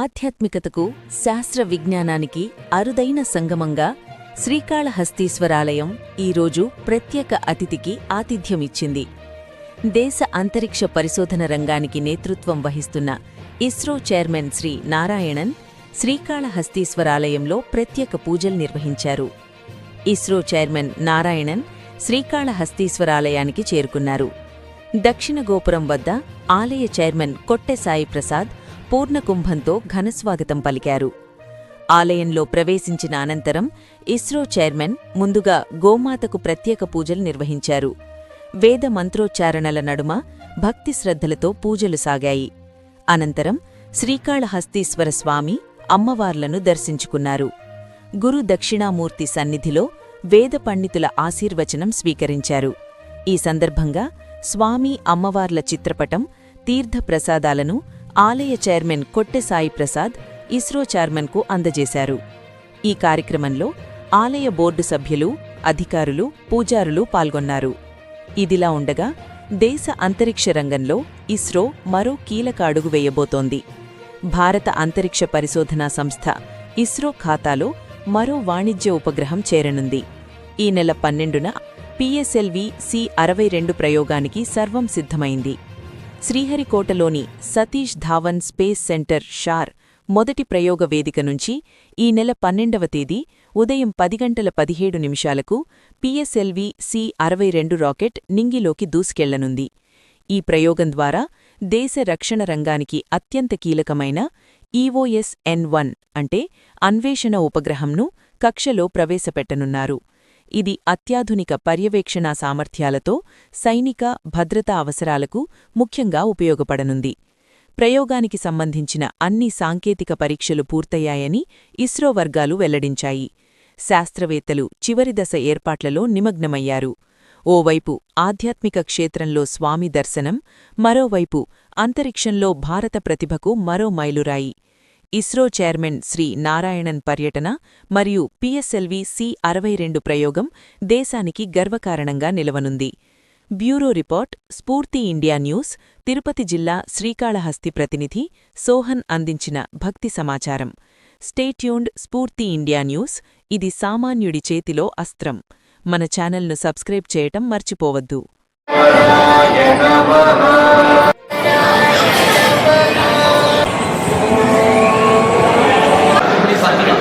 ఆధ్యాత్మికతకు శాస్త్ర విజ్ఞానానికి అరుదైన సంగమంగా శ్రీకాళహస్తీశ్వరాలయం ఈరోజు ప్రత్యేక అతిథికి ఆతిథ్యమిచ్చింది. దేశ అంతరిక్ష పరిశోధన రంగానికి నేతృత్వం వహిస్తున్న ఇస్రో చైర్మన్ శ్రీ నారాయణన్ శ్రీకాళహస్తీశ్వరాలయంలో ప్రత్యేక పూజలు నిర్వహించారు. ఇస్రో చైర్మన్ నారాయణన్ శ్రీకాళహస్తీశ్వరాలయానికి చేరుకున్నారు. దక్షిణ గోపురం వద్ద ఆలయ చైర్మన్ కొట్టె సాయి ప్రసాద్ పూర్ణకుంభంతో ఘనస్వాగతం పలికారు. ఆలయంలో ప్రవేశించిన అనంతరం ఇస్రో చైర్మన్ ముందుగా గోమాతకు ప్రత్యేక పూజలు నిర్వహించారు. వేద మంత్రోచ్చారణల నడుమ భక్తి శ్రద్ధలతో పూజలు సాగాయి. అనంతరం శ్రీకాళహస్తీశ్వర స్వామి అమ్మవార్లను దర్శించుకున్నారు. గురు దక్షిణామూర్తి సన్నిధిలో వేద పండితుల ఆశీర్వచనం స్వీకరించారు. ఈ సందర్భంగా స్వామి అమ్మవార్ల చిత్రపటం తీర్థప్రసాదాలను ఆలయ చైర్మన్ కొట్టె సాయి ప్రసాద్ ఇస్రో చైర్మన్కు అందజేశారు. ఈ కార్యక్రమంలో ఆలయ బోర్డు సభ్యులు అధికారులు పూజారులు పాల్గొన్నారు. ఇదిలా ఉండగా దేశ అంతరిక్ష రంగంలో ఇస్రో మరో కీలక అడుగు వేయబోతోంది. భారత అంతరిక్ష పరిశోధనా సంస్థ ఇస్రో ఖాతాలో మరో వాణిజ్య ఉపగ్రహం చేరనుంది. ఈ నెల పన్నెండున పిఎస్ఎల్వి సి అరవై రెండు ప్రయోగానికి సర్వం సిద్ధమైంది. శ్రీహరికోటలోని సతీష్ ధావన్ స్పేస్ సెంటర్ షార్ మొదటి ప్రయోగ వేదిక నుంచి ఈ నెల పన్నెండవ తేదీ ఉదయం పది గంటల పదిహేడు నిమిషాలకు పిఎస్ఎల్వి సి అరవై రెండు రాకెట్ నింగిలోకి దూసుకెళ్ళనుంది. ఈ ప్రయోగం ద్వారా దేశ రక్షణ రంగానికి అత్యంత కీలకమైన ఈఓఎస్ఎన్ వన్ అంటే అన్వేషణ ఉపగ్రహంను కక్షలో ప్రవేశపెట్టనున్నారు. ఇది అత్యాధునిక పర్యవేక్షణా సామర్థ్యాలతో సైనిక భద్రతా అవసరాలకు ముఖ్యంగా ఉపయోగపడనుంది. ప్రయోగానికి సంబంధించిన అన్ని సాంకేతిక పరీక్షలు పూర్తయ్యాయని ఇస్రో వర్గాలు వెల్లడించాయి. శాస్త్రవేత్తలు చివరి దశ ఏర్పాట్లలో నిమగ్నమయ్యారు. ఓవైపు ఆధ్యాత్మిక క్షేత్రంలో స్వామి దర్శనం మరోవైపు అంతరిక్షంలో భారత ప్రతిభకు మరో మైలురాయి. ఇస్రో చైర్మన్ శ్రీ నారాయణన్ పర్యటన మరియు పిఎస్ఎల్వి సి అరవై రెండు ప్రయోగం దేశానికి గర్వకారణంగా నిలవనుంది. Bureau report Spoorthi India news Tirupati జిల్లా శ్రీకాళహస్తి ప్రతినిధి సోహన్ అందించిన భక్తి సమాచారం. స్టేట్యూన్డ్ స్ఫూర్తి ఇండియా న్యూస్ ఇది సామాన్యుడి చేతిలో అస్త్రం. మన ఛానల్ను సబ్స్క్రైబ్ చేయటం మర్చిపోవద్దు. cuatro.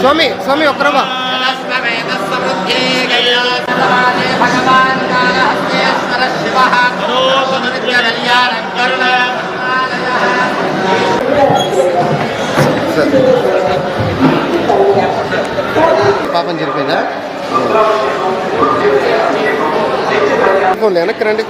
స్వామి స్వామి కరుణ పాపం జరిపోయిందా? వెనక్కి రండి.